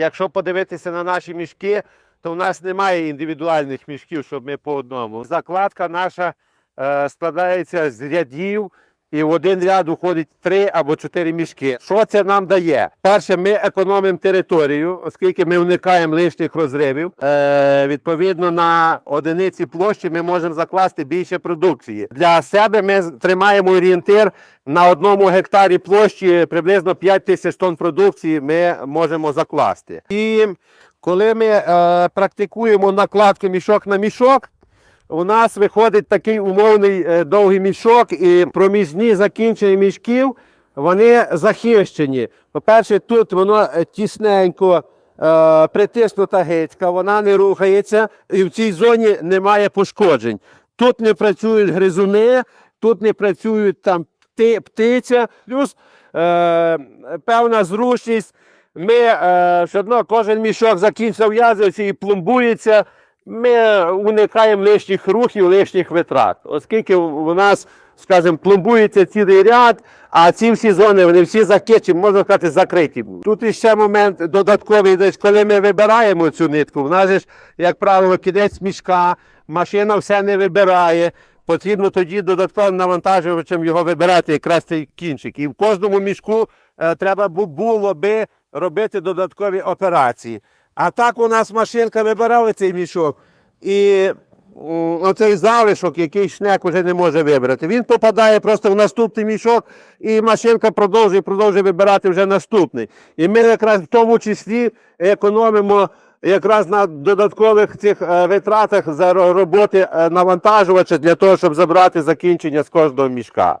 якщо подивитися на наші мішки, то в нас немає індивідуальних мішків, щоб ми по одному. Закладка наша е, складається з рядів, і в один ряд уходить три або чотири мішки. Що це нам дає? Перше, ми економимо територію, оскільки ми уникаємо лишніх розривів. Е, відповідно, на одиниці площі ми можемо закласти більше продукції. Для себе ми тримаємо орієнтир на одному гектарі площі приблизно 5 тисяч тонн продукції ми можемо закласти. І коли ми е, практикуємо накладку мішок на мішок, у нас виходить такий умовний е, довгий мішок, і проміжні закінчення мішків вони захищені. По-перше, тут воно е, тісненько е, притиснута гицька, вона не рухається, і в цій зоні немає пошкоджень. Тут не працюють гризуни, тут не працюють там пти, птиця, плюс е, певна зручність. Ми е, все одно кожен мішок закінчився в'язується і пломбується. Ми уникаємо лишніх рухів, лишніх витрат, оскільки у нас, скажімо, пломбується цілий ряд, а ці всі зони вони всі закичені, можна сказати, закриті. Тут іще момент додатковий, десь, коли ми вибираємо цю нитку, в нас ж, як правило, кінець мішка, машина все не вибирає. Потрібно тоді додатковим навантажувачем його вибирати, якраз цей кінчик. І в кожному мішку е, треба було би робити додаткові операції. А так у нас машинка вибирала цей мішок, і оцей залишок, який шнек вже не може вибрати. Він попадає просто в наступний мішок, і машинка продовжує, продовжує вибирати вже наступний. І ми якраз в тому числі економимо якраз на додаткових цих е, витратах за роботи е, навантажувача для того, щоб забрати закінчення з кожного мішка.